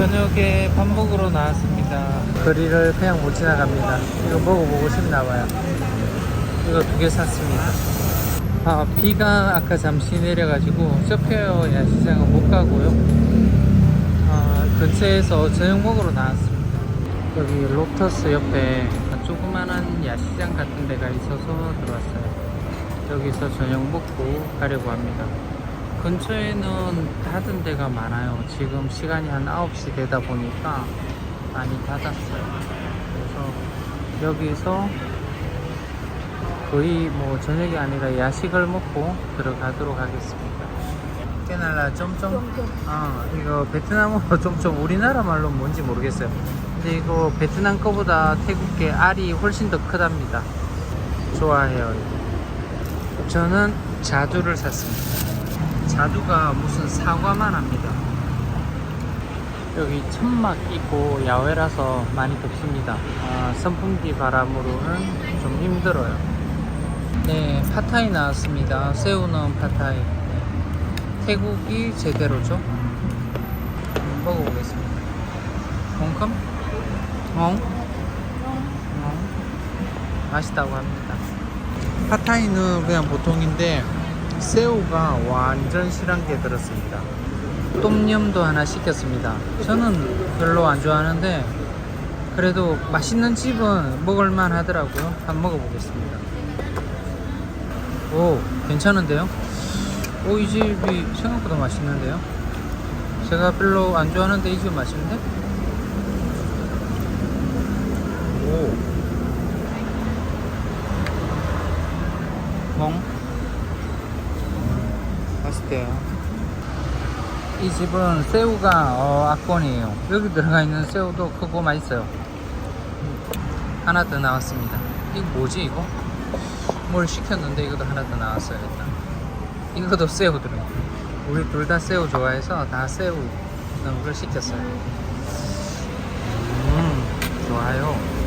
저녁에 밥 먹으러 나왔습니다. 거리를 그냥 못 지나갑니다. 이거 먹어보고 싶나봐요. 이거 두 개 샀습니다. 아, 비가 아까 잠시 내려가지고 서페어 야 시장은 못 가고요. 아, 근처에서 저녁 먹으러 나왔습니다. 여기 롭터스 옆에 조그만한 야시장 같은 데가 있어서 들어왔어요. 여기서 저녁 먹고 가려고 합니다. 근처에는 닫은 데가 많아요. 지금 시간이 한 9시 되다 보니까 많이 닫았어요. 그래서 여기서 거의 뭐 저녁이 아니라 야식을 먹고 들어가도록 하겠습니다. 깨날라 점점 아 이거 베트남어로 점점 우리나라 말로 뭔지 모르겠어요. 근데 이거 베트남 거보다 태국계 알이 훨씬 더 크답니다. 좋아해요. 저는 자두를 샀습니다. 자두가 무슨 사과만 합니다. 여기 천막 있고 야외라서 많이 덥습니다. 아, 선풍기 바람으로는 좀 힘들어요. 네, 파타이 나왔습니다. 새우는 파타이. 태국이 제대로죠. 먹어보겠습니다. 홍컴? 엉? 엉? 맛있다고 합니다. 파타이는 그냥 보통인데 새우가 완전 실한 게 들었습니다. 똠염도 하나 시켰습니다. 저는 별로 안 좋아하는데 그래도 맛있는 집은 먹을만 하더라고요. 한번 먹어보겠습니다. 오, 괜찮은데요? 오, 이 집이 생각보다 맛있는데요? 제가 별로 안 좋아하는데 이 집 맛있는데? 오. 맛있대요. 이 집은 새우가 어, 악권이에요. 여기 들어가 있는 새우도 크고 맛있어요. 하나 더 나왔습니다. 이거 뭐지 이거? 뭘 시켰는데 이것도 하나 더 나왔어요 일단. 이것도 새우 들어요. 우리 둘 다 새우 좋아해서 다 새우 넣은 걸 시켰어요. 음 좋아요.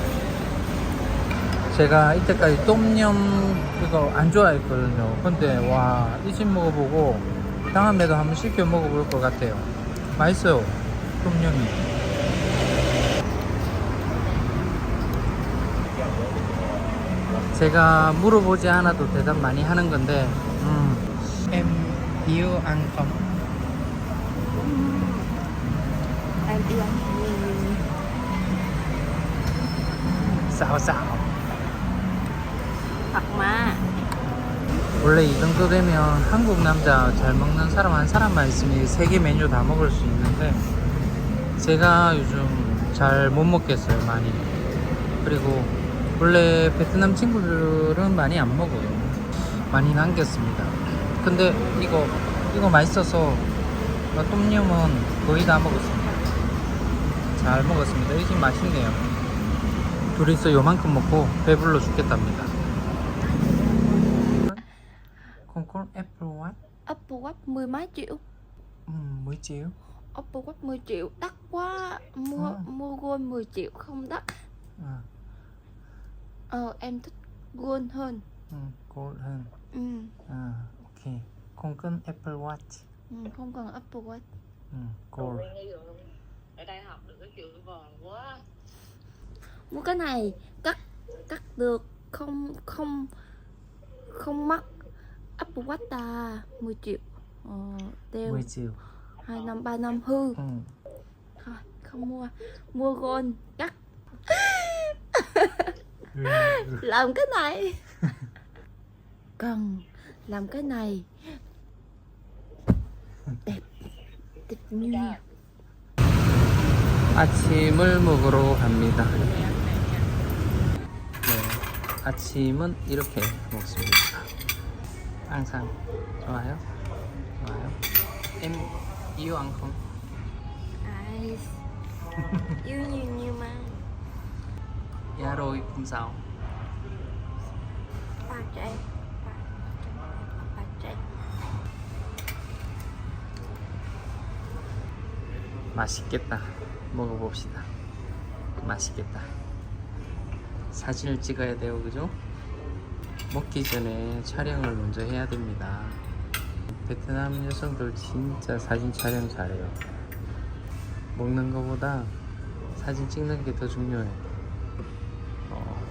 제가 이때까지 똠염 이거 안 좋아했거든요. 근데 와 이 집 먹어보고 다음에도 한번 시켜 먹어볼 것 같아요. 맛있어요. 똠염이. 제가 물어보지 않아도 대답 많이 하는 건데, 음, yêu ăn không? em yêu anh Sao sao? 악마. 원래 이 정도 되면 한국 남자 잘 먹는 사람 한 사람만 있으면 세개 메뉴 다 먹을 수 있는데 제가 요즘 잘 못 먹겠어요 많이. 그리고 원래 베트남 친구들은 많이 안 먹어요. 많이 남겼습니다. 근데 이거 이거 맛있어서 똠염은 거의 다 먹었습니다. 잘 먹었습니다. 이집 맛있네요. 둘이서 요만큼 먹고 배불러 죽겠답니다 triệu. Ừ, 10 triệu. Apple Watch 10 triệu đắt quá mua À. mua Gold 10 triệu không đắt. À, ờ em thích Gold hơn. Ừ, gold hơn. Ừ. à, ok. Con có Apple Watch. Ừ không cần Apple Watch. Ừ, gold. Ở đây học được cái chữ vòn quá. Mua cái này cắt cắt được không không không mắc. Apple Watch à 10 triệu ờ, đeo 10 triệu 2 năm 3 năm hư ừ. thôi không mua mua Gold cắt làm cái này cần làm cái này đẹp đẹp như 아침을 먹으러 갑니다 네, 아침은 이렇게 먹습니다 항상? 좋아요? Em yêu ăn không? ai yêu nhiều nhiều mà dạ rồi không sao ba trẻ ba, trẻ 맛있겠다. 먹어봅시다. 맛있겠다. 사진을 찍어야 돼요, 그죠? 먹기 전에 촬영을 먼저 해야 됩니다. 베트남 여성들 진짜 사진 촬영 잘해요. 먹는 거보다 사진 찍는 게 더 중요해. 어,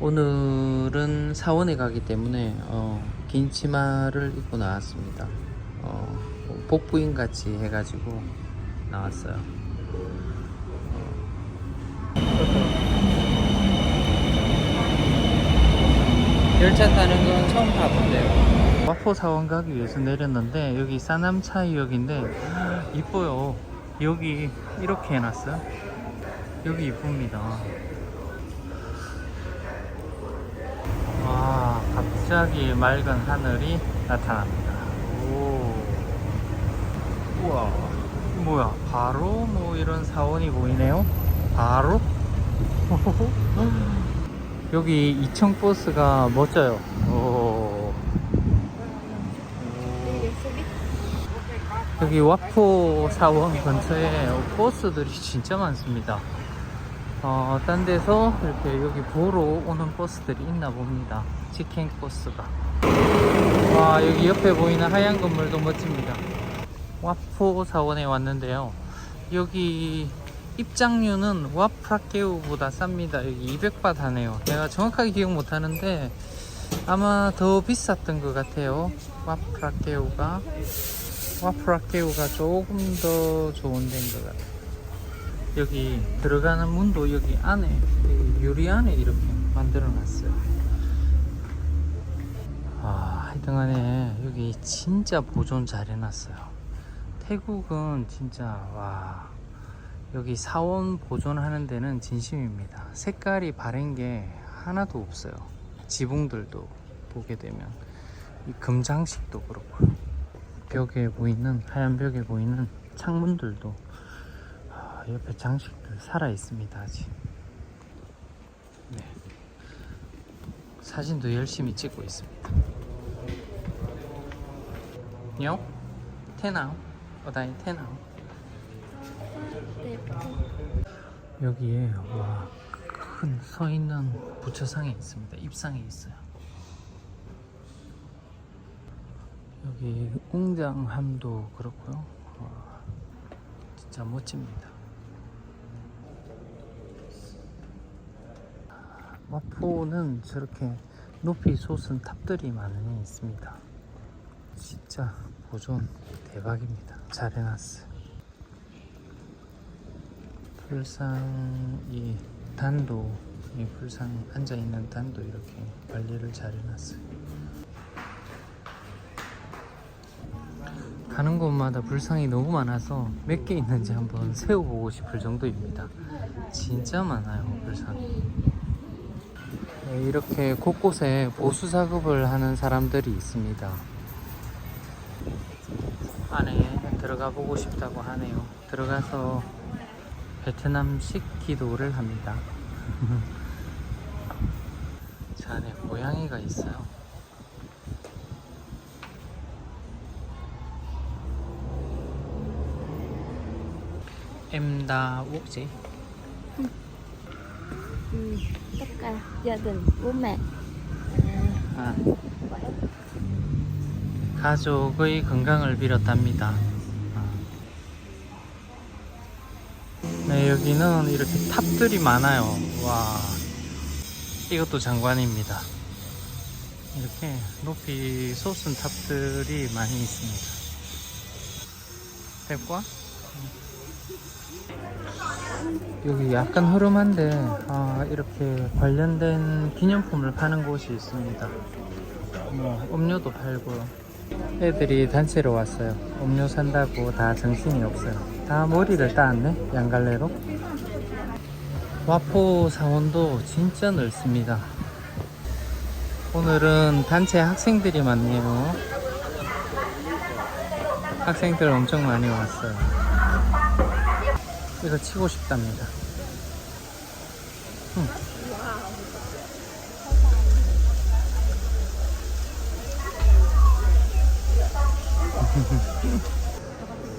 오늘은 사원에 가기 때문에 어, 긴 치마를 입고 나왔습니다. 어, 복부인 같이 해가지고 나왔어요. 열차 타는 건 처음 타본대요. 마포 사원 가기 위해서 내렸는데 여기 사남차이역인데 이뻐요. 여기 이렇게 해놨어요. 여기 이쁩니다. 와 갑자기 맑은 하늘이 나타납니다. 오, 우와, 뭐야? 바로 뭐 이런 사원이 보이네요. 바로. 여기 2층 버스가 멋져요. 오. 여기 와포 사원 근처에 버스들이 진짜 많습니다. 어, 딴 데서 이렇게 여기 보러 오는 버스들이 있나 봅니다. 치킨 버스가. 와, 여기 옆에 보이는 하얀 건물도 멋집니다. 와포 사원에 왔는데요. 여기 입장료는 와프라케우보다 쌉니다. 여기 200바 하네요. 내가 정확하게 기억 못 하는데 아마 더 비쌌던 것 같아요. 와프라케우가. 와프라케우가 조금 더 좋은 데인 것 같아요. 여기 들어가는 문도 여기 안에 이 유리 안에 이렇게 만들어 놨어요. 아, 하여튼간에 여기 진짜 보존 잘 해놨어요. 태국은 진짜 와 여기 사원 보존하는 데는 진심입니다. 색깔이 바른 게 하나도 없어요. 지붕들도 보게 되면 이 금장식도 그렇고 벽에 보이는 하얀 벽에 보이는 창문들도 아, 옆에 장식들 살아 있습니다 아직. 네. 사진도 열심히 찍고 있습니다. 요? 테나오? 어다이 테나오? 여기에 와 큰 서 있는 부처상이 있습니다. 입상이 있어요. 여기 웅장함도 그렇고요. 와, 진짜 멋집니다. 마포는 저렇게 높이 솟은 탑들이 많이 있습니다. 진짜 보존 대박입니다. 잘 해놨어요. 불상 이 단도 이 불상 앉아 있는 단도 이렇게 관리를 잘 해놨어요. 가는 곳마다 불상이 너무 많아서 몇 개 있는지 한번 세워보고 싶을 정도입니다. 진짜 많아요 불상이. 네, 이렇게 곳곳에 보수 작업을 하는 사람들이 있습니다. 안에 들어가 보고 싶다고 하네요. 들어가서 베트남식 기도를 합니다. 저 안에 고양이가 있어요. Em đã uống gì? Ừ, tất cả gia đình bố mẹ 아, 가족의 건강을 빌었답니다. 아. 네, 여기는 이렇게 탑들이 많아요. 와, 이것도 장관입니다. 이렇게 높이 솟은 탑들이 많이 있습니다. 됐고? 여기 약간 흐름한데 아, 이렇게 관련된 기념품을 파는 곳이 있습니다. 뭐 음료도 팔고요. 애들이 단체로 왔어요. 음료 산다고 다 정신이 없어요. 다 머리를 따았네 양갈래로. 와포 사원도 진짜 넓습니다. 오늘은 단체 학생들이 많네요. 학생들 엄청 많이 왔어요. 이거 치고 싶답니다. 음.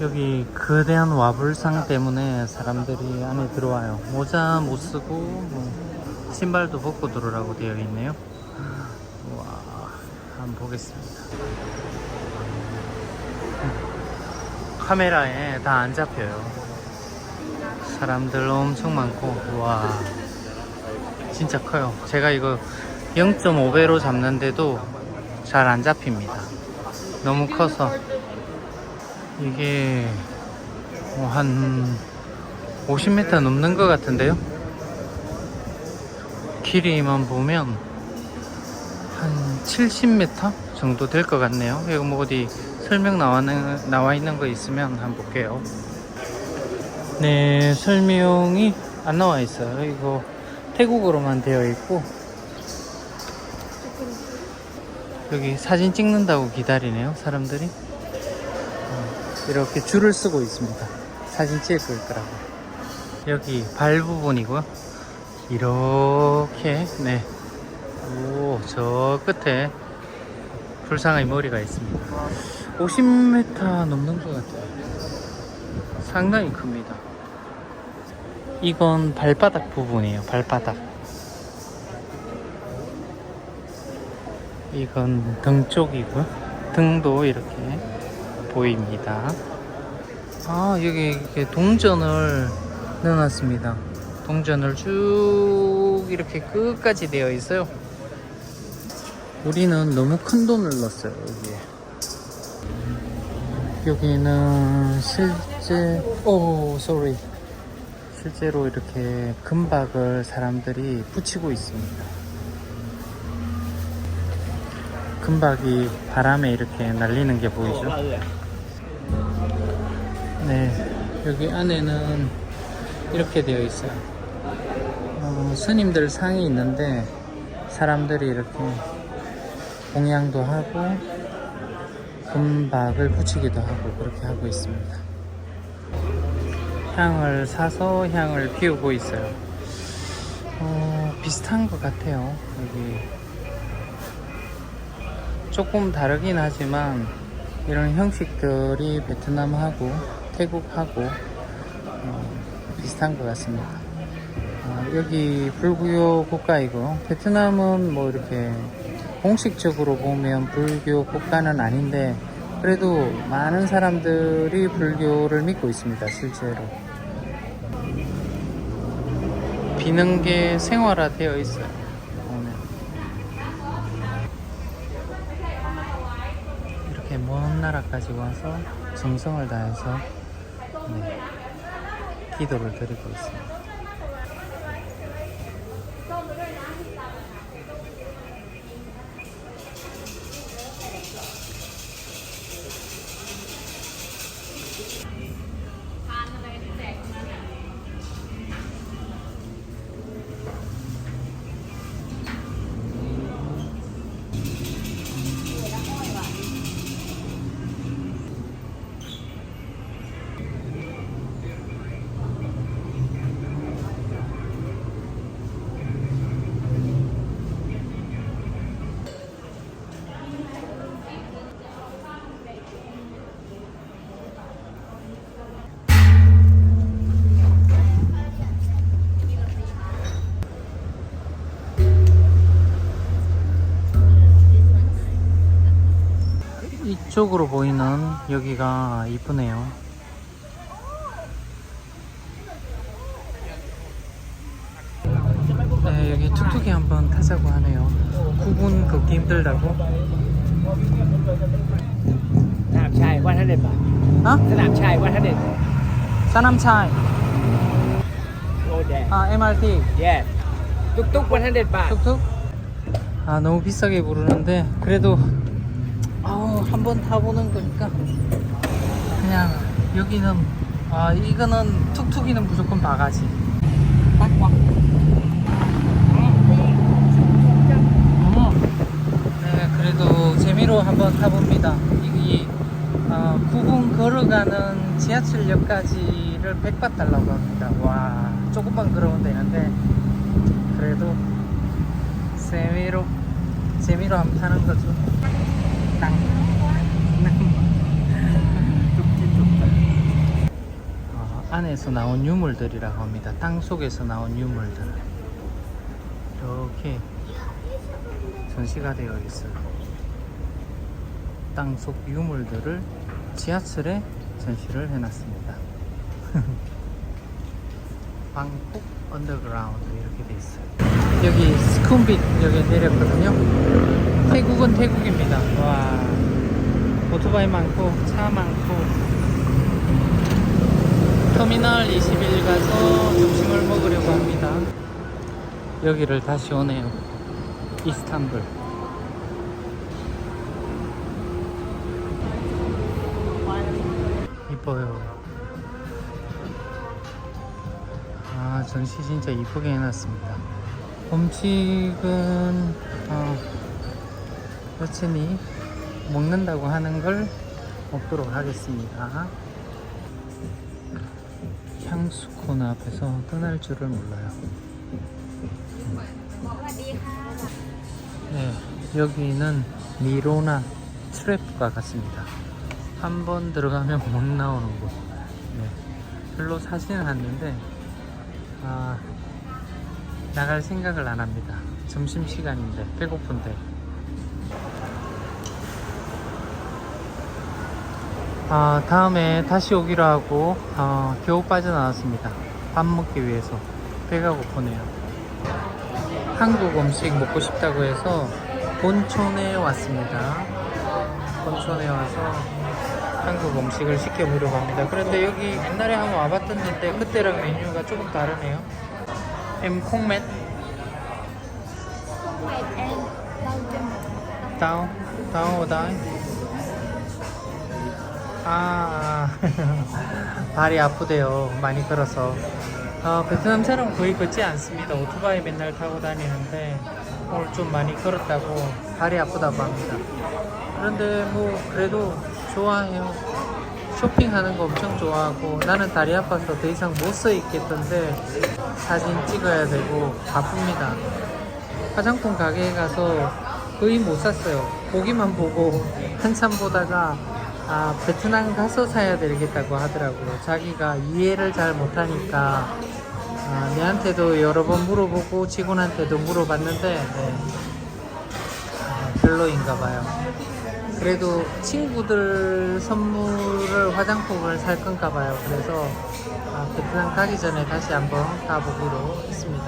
여기 거대한 와불상 때문에 사람들이 안에 들어와요. 모자 못 쓰고 뭐 신발도 벗고 들어오라고 되어 있네요. 와, 한번 보겠습니다. 음. 카메라에 다 안 잡혀요. 사람들 엄청 많고 와 진짜 커요. 제가 이거 0.5배로 잡는데도 잘 안 잡힙니다. 너무 커서. 이게 뭐한 50m 넘는 것 같은데요? 길이만 보면 한 70m 정도 될 것 같네요. 이거 뭐 어디 설명 나와 있는 거 있으면 한번 볼게요 네, 설명이 안 나와 있어요. 이거 태국어로만 되어 있고 여기 사진 찍는다고 기다리네요, 사람들이. 어, 이렇게 줄을 쓰고 있습니다. 사진 찍을 거라고. 여기 발 부분이고요. 이렇게 네. 오, 저 끝에 불상의 머리가 있습니다. 50m 넘는 것 같아요. 상당히 큽니다. 이건 발바닥 부분이에요. 발바닥. 이건 등 쪽이고요. 등도 이렇게 보입니다. 아, 여기 이렇게 동전을 넣어놨습니다. 동전을 쭉 이렇게 끝까지 되어 있어요. 우리는 너무 큰 돈을 넣었어요, 여기에. 여기는 실제 오 sorry 실제로 이렇게 금박을 사람들이 붙이고 있습니다. 금박이 바람에 이렇게 날리는 게 보이죠? 네, 여기 안에는 이렇게 되어 있어요. 어, 스님들 상이 있는데 사람들이 이렇게 공양도 하고 금박을 붙이기도 하고 그렇게 하고 있습니다. 향을 사서 향을 피우고 있어요. 어, 비슷한 것 같아요. 여기 조금 다르긴 하지만 이런 형식들이 베트남하고 태국하고 어, 비슷한 것 같습니다. 어, 여기 불구요 국가이고 베트남은 뭐 이렇게 공식적으로 보면 불교 국가는 아닌데 그래도 많은 사람들이 불교를 믿고 있습니다 실제로. 비는 게 생활화 되어 있어요 보면 이렇게 먼 나라까지 와서 정성을 다해서 네, 기도를 드리고 있습니다 뒤쪽으로 보이는 여기가 이쁘네요. 네 여기 툭툭이 한번 타자고 하네요. 구분 걷기 힘들다고? 사람 차이 100바 어? 사람 차이 100 사람 차이. 아 MRT 예 뚝뚝 100바 툭툭? 아 너무 비싸게 부르는데 그래도 아우, 한번 타보는 거니까, 그냥, 여기는, 아, 이거는, 툭툭이는 무조건 바가지. 어. 네, 그래도 재미로 한번 타봅니다. 이, 어, 9분 걸어가는 지하철역까지를 100바 달라고 합니다. 와, 조금만 걸어면 되는데, 그래도 재미로, 재미로 한번 타는 거죠. 땅. 어, 안에서 나온 유물들이라고 합니다. 땅 속에서 나온 유물들. 이렇게 전시가 되어 있어요. 땅 속 유물들을 지하철에 전시를 해놨습니다. 방콕 언더그라운드 이렇게 돼 있어요. 여기 스쿰빗 여기 내렸거든요. 태국은 태국입니다. 와 오토바이 많고 차 많고 터미널 21 가서 점심을 먹으려고 합니다. 여기를 다시 오네요. 이스탄불. 이뻐요. 아, 전시 진짜 이쁘게 해놨습니다. 음식은, 어, 여친이 먹는다고 하는 걸 먹도록 하겠습니다. 코너 앞에서 떠날 줄을 몰라요. 네, 여기는 미로나 트랩과 같습니다. 한 번 들어가면 못 나오는 곳. 네, 별로 사지는 않는데, 아, 나갈 생각을 안 합니다. 점심 시간인데, 배고픈데. 아, 다음에 다시 오기로 하고, 어, 겨우 빠져나왔습니다. 밥 먹기 위해서. 배가 고프네요. 한국 음식 먹고 싶다고 해서 본촌에 왔습니다. 본촌에 와서 한국 음식을 시켜보려고 합니다. 그런데 여기 옛날에 한번 와봤던 데인데 그때랑 메뉴가 조금 다르네요. mét tao tao ở đây 아 발이 아프대요. 많이 걸어서. 어, 베트남 사람 거의 걷지 않습니다. 오토바이 맨날 타고 다니는데 오늘 좀 많이 걸었다고 발이 아프다고 합니다. 그런데 뭐 그래도 좋아해요. 쇼핑하는 거 엄청 좋아하고 나는 다리 아파서 더 이상 못 서 있겠던데 사진 찍어야 되고 바쁩니다. 화장품 가게에 가서 거의 못 샀어요. 보기만 보고 한참 보다가 아, 베트남 가서 사야 되겠다고 하더라고요. 자기가 이해를 잘 못하니까 아, 내한테도 여러 번 물어보고 직원한테도 물어봤는데 네. 아, 별로인가 봐요. 그래도 친구들 선물을 화장품을 살 건가 봐요. 그래서 아, 베트남 가기 전에 다시 한번 가보기로 했습니다.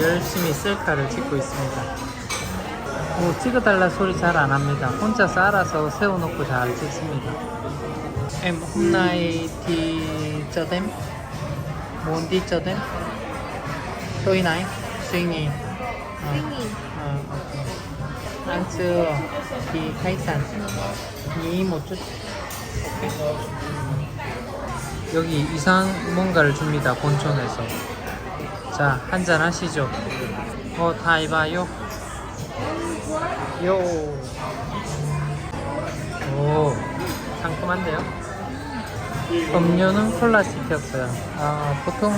열심히 셀카를 찍고 있습니다. 뭐 찍어달라 소리 잘 안 합니다. 혼자서 알아서 세워놓고 잘 찍습니다. Ờ, ờ, ok. ăn trưa thì khách sạn nghỉ một chút 오케이. 여기 이상 뭔가를 줍니다 본촌에서 자 한잔 하시죠 어 다이바요 요. 오, 상큼한데요? 음료는 콜라 시켰어요. 아, 보통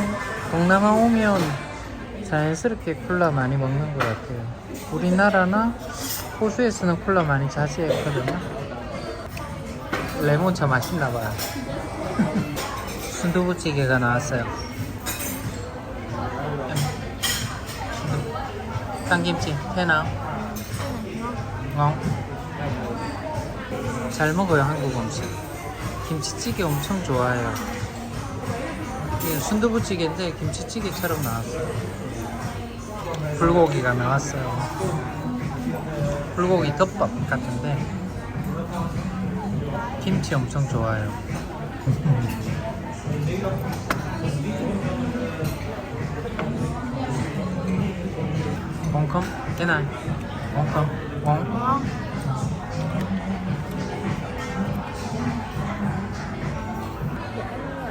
동남아 오면 자연스럽게 콜라 많이 먹는 것 같아요. 우리나라나 호주에서는 콜라 많이 자제했거든요. 레몬차 맛있나봐요. 순두부찌개가 나왔어요. 탕김치, 테나. 어? 잘 먹어요 한국 음식. 김치찌개 엄청 좋아해요. 순두부찌개인데 김치찌개처럼 나왔어요. 불고기가 나왔어요. 불고기 덮밥 같은데 김치 엄청 좋아해요. 콩컴? cái 콩 컴? 콩?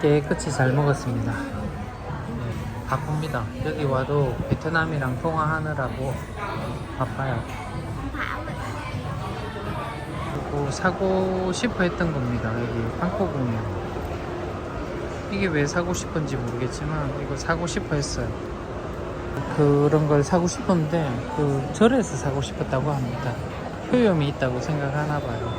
깨끗이 잘 먹었습니다. 네, 바쁩니다. 여기 와도 베트남이랑 통화하느라고 바빠요. 그리고 사고 싶어 했던 겁니다. 여기 방콕 오면. 이게 왜 사고 싶은지 모르겠지만 이거 사고 싶어 했어요. 그런 걸 사고 싶었는데 그 절에서 사고 싶었다고 합니다. 효염이 있다고 생각하나 봐요.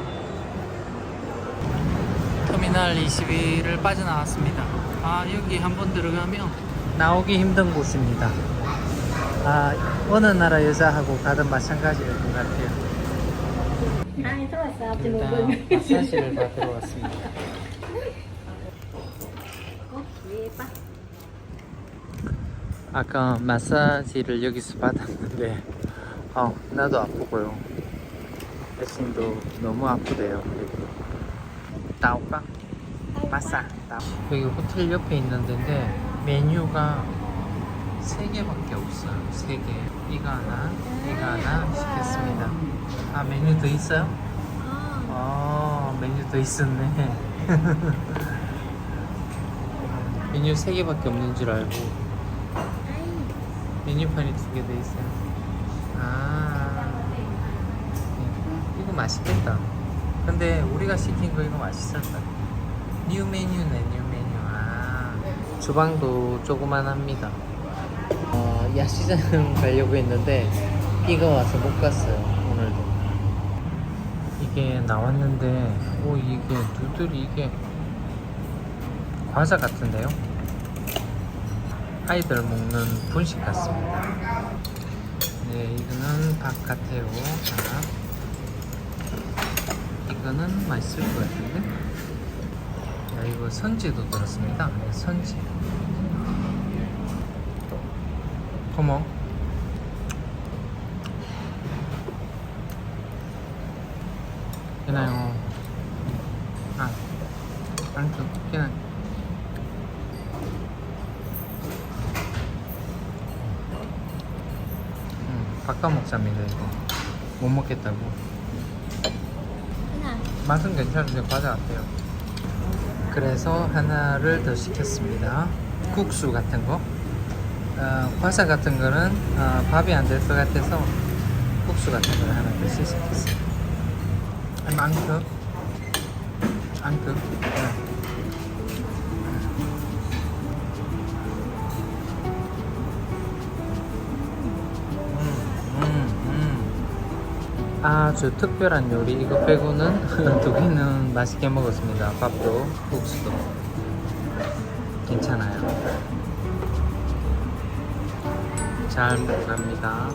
터미널 21을 빠져나왔습니다. 아 여기 한번 들어가면 나오기 힘든 곳입니다. 아 어느 나라 여자하고 가든 마찬가지일 것 같아요. 오토바이 일단 마사지를 받으러 왔습니다. 예뻐 아까 마사지를 여기서 받았는데 어, 나도 아프고요. 애신도 너무 아프대요. 여기. 따오까? 마사. 따오. 여기 호텔 옆에 있는 데인데 메뉴가 세 개밖에 없어요. 세 개. 이거 하나, 이거 하나 시켰습니다. 아 메뉴 더 있어요? 아 메뉴 더 있었네. 메뉴 세 개밖에 없는 줄 알고 메뉴판이 두 개 돼 있어요. 아 네. 이거 맛있겠다. 근데 우리가 시킨 거 이거 맛있었다. 뉴 메뉴네 뉴 메뉴. 아 주방도 조그만합니다. 어, 야시장 가려고 했는데 비가 와서 못 갔어요 오늘도. 이게 나왔는데 오 이게 누들이 이게 과자 같은데요? 아이들 먹는 분식 같습니다. 네, 이거는 바카테오 하나. 이거는 맛있을 것 같은데? 야, 이거 선지도 들었습니다. 네, 선지. 어머. 되나요? 아, 안그 그냥. 먹자입니다 이거. 못 먹겠다고. Nào? 맛은 괜찮은데 과자 같아요. 그래서 하나를 더 시켰습니다. 국수 같은 거. 어, 과자 같은 거는 어, 밥이 안 될 것 같아서 국수 같은 거를 하나 더 시켰어요. 안급 안급 아주 특별한 요리 이거 빼고는 두 개는 맛있게 먹었습니다. 밥도 국수도 괜찮아요. 잘 먹갑니다.